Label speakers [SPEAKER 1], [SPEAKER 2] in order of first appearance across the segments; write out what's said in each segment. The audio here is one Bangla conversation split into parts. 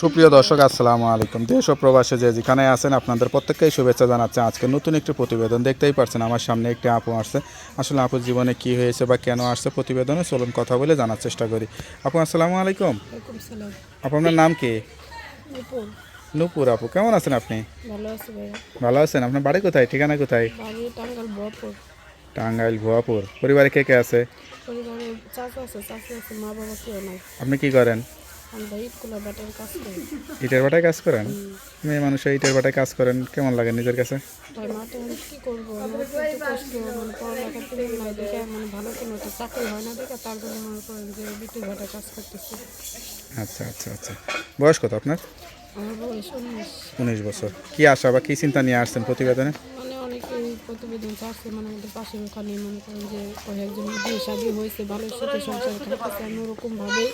[SPEAKER 1] সুপ্রিয় দর্শক আসসালামু আলাইকুম। দেশ ও প্রবাসে যে যেখানে আছেন আপনাদের প্রত্যেককেই শুভেচ্ছা জানাচ্ছে। আজকে নতুন একটি প্রতিবেদন দেখতেই পারছেন আমার সামনে একটি আপু আসছে। আসলে আপুর জীবনে কি হয়েছে বা কেন আসছে প্রতিবেদনে চলুন কথা বলে জানার চেষ্টা করি। আপু আসসালামু আলাইকুম। আপু আপনার নাম কি?
[SPEAKER 2] নুপুর।
[SPEAKER 1] আপু কেমন আছেন আপনি?
[SPEAKER 2] ভালো আছে
[SPEAKER 1] ভালো আছেন আপনার বাড়ি কোথায় ঠিকানা কোথায়? টাঙ্গাইল ভুয়াপুর। পরিবারে কে কে আছে? আপনি কি করেন?
[SPEAKER 2] আমরা ইটকুলা ব্যাটার কাজ করি।
[SPEAKER 1] ইটের বাটায় কাজ করেন? মেয়ে মানুষ ইটের বাটায় কাজ করেন কেমন লাগে নিজের কাছে?
[SPEAKER 2] মাঠে আমি কী করব? আমার একটু কষ্ট মানে পড়ালেখা তুলে নাই দেখে মানে ভালো কোনো একটা চাকরি হয় না দেখে তার জন্য মনে করেন যে বিটির ভাটা কাজ করতেছি।
[SPEAKER 1] আচ্ছা আচ্ছা আচ্ছা। বয়স কত আপনার?
[SPEAKER 2] আমার বয়স উনিশ।
[SPEAKER 1] উনিশ বছর। কি আশা বা কি চিন্তা নিয়ে আসছেন প্রতিবেদনে?
[SPEAKER 2] প্রতিবেদন চাচ্ছে মানে আমাদের পাশের ওখানে মনে করেন যে ওই একজন বিয়ে শাদী হয়েছে ভালো সুখে সংসার খাইতেছে আমি ওরকমভাবেই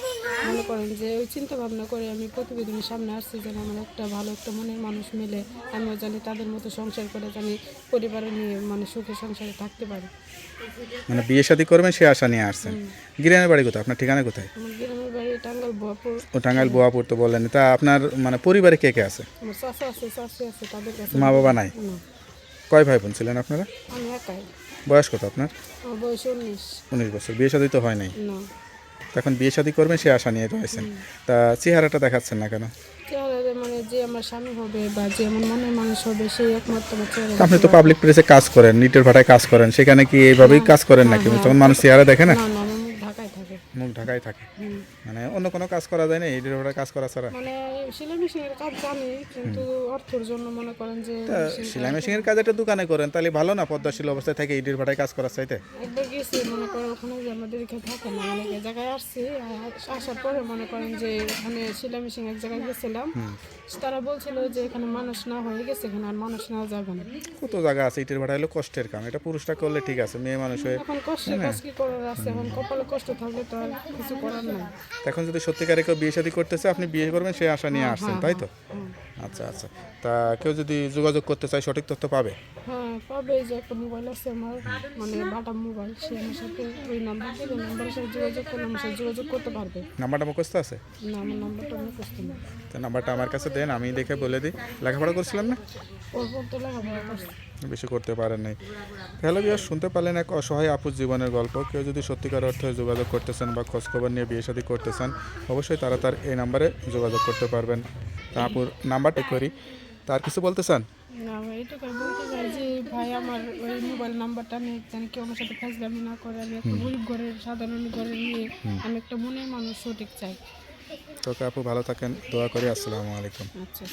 [SPEAKER 2] মনে করেন যে ওই চিন্তা ভাবনা করে আমি প্রতিবেদনের সামনে আসছি যেন আমার একটা ভালো একটা মনের মানুষ মিলে আমিও জানি তাদের মতো সংসার করে জানি পরিবারে নিয়ে মানে সুখে সংসারে থাকতে পারি।
[SPEAKER 1] মানে বিয়ে শাদী করবেন সে আশা নিয়ে আসছেন গ্রামের বাড়ি কোথায়? আপনার ঠিকানা কোথায়?
[SPEAKER 2] আমার গ্রামের বাড়ি টাঙ্গাল বহপুর
[SPEAKER 1] ও টাঙ্গাইল বোয়াপুর তো বললেন তা আপনার মানে পরিবারে কে কে আছে?
[SPEAKER 2] আমার চাষা আছে চাষি আছে তাদের কাছে
[SPEAKER 1] মা বাবা নাই কয় ভাই বোন ছিলেন আপনারা? বয়স কত আপনার?
[SPEAKER 2] বয়স উনিশ।
[SPEAKER 1] বছর। বিয়ে শাদী তো হয় নাই?
[SPEAKER 2] না।
[SPEAKER 1] এখন বিয়ে শাদী করবেন সে আশা নিয়ে রয়েছেন। তা চেহারাটা দেখাচ্ছেন না কেন?
[SPEAKER 2] মানে যে আমার স্বামী হবে বা যে আমার মনের মানুষ হবে সেই একমাত্র
[SPEAKER 1] আপনি তো পাবলিক প্লেসে কাজ করেন নিটের ভাটায় কাজ করেন সেখানে কি এইভাবেই কাজ করেন নাকি? তখন মানুষ চেহারা দেখে না।
[SPEAKER 2] মুখ ঢাকায় থাকে।
[SPEAKER 1] মানে অন্য কোনো কাজ করা যায় না নিটের ভাটায় কাজ করা ছাড়া।
[SPEAKER 2] মানে সেলাই মেশিনের কাজ জানি কিন্তু অর্থের জন্য মনে করেন যে
[SPEAKER 1] সেলাই মেশিনের কাজ একটা দোকানে করেন তাহলে ভালো না? পদ্মাশীল অবস্থায় থেকে ইটের ভাটায় কাজ করার চাইতে?
[SPEAKER 2] একবার গেছি মনে করেন ওখানে যে আমাদের এখানে থাকে না অনেক জায়গায় আসছি আসার পরে মনে করেন যে ওখানে সেলাই মেশিন এক জায়গায় গেছিলাম। তারা বলছিল যে এখানে মানুষ না হয়ে গেছে এখানে আর মানুষ নেওয়া যাবে না।
[SPEAKER 1] কত জায়গা আছে ইটের ভাটা হলো কষ্টের কাম এটা পুরুষটা করলে ঠিক আছে মেয়ে মানুষ হয়ে
[SPEAKER 2] এখন কষ্টের কাজ কি করার আছে? এখন কপালে কষ্ট থাকলে তো আর কিছু করার নাই।
[SPEAKER 1] এখন যদি সত্যিকারে কেউ বিয়ে শাদী করতেছে আপনি বিয়ে করবেন সেই আশা নিয়ে আসছেন তাই তো? আচ্ছা আচ্ছা। তা কেউ যদি যোগাযোগ করতে চায় সঠিক তথ্য পাবে?
[SPEAKER 2] হ্যাঁ পাবে এই যে একটা মোবাইল আছে আমার মানে বাটা মোবাইল সে আমার সাথে ওই নাম্বার দেবে নাম্বারের সাথে যোগাযোগ করলে আমার সাথে যোগাযোগ করতে পারবে।
[SPEAKER 1] নাম্বারটা মুখস্থ আছে?
[SPEAKER 2] না আমার নাম্বারটা আমি না
[SPEAKER 1] তো নাম্বারটা আমার কাছে দেন আমি দেখে বলে দিই। লেখাপড়া করছিলাম না?
[SPEAKER 2] তো লেখাপড়া করছে।
[SPEAKER 1] বেশি করতে পারেন নাই। হ্যালো বিয়ার শুনতে পারলেন এক অসহায় আপুর জীবনের গল্প। কেউ যদি সত্যিকার অর্থে যোগাযোগ করতেছেন বা খোঁজখবর নিয়ে বিয়ে শাদী করতেছেন অবশ্যই তারা তার এই নাম্বারে যোগাযোগ করতে পারবেন। তা আপুর নাম্বারটা করি। তার কিছু বলতে চান?
[SPEAKER 2] না ভাই এটুকু বলতে চাই যে ভাই আমার ওই মোবাইল নাম্বারটা আমি জানি কেউ আমার সাথে ফাজলামি না করে আমি একটা গরিব ঘরের সাধারণ ঘরের নিয়ে আমি একটা মনের মানুষ সঠিক চাই।
[SPEAKER 1] তোকে আপু ভালো থাকেন দোয়া করি আসসালামু আলাইকুম।
[SPEAKER 2] আচ্ছা।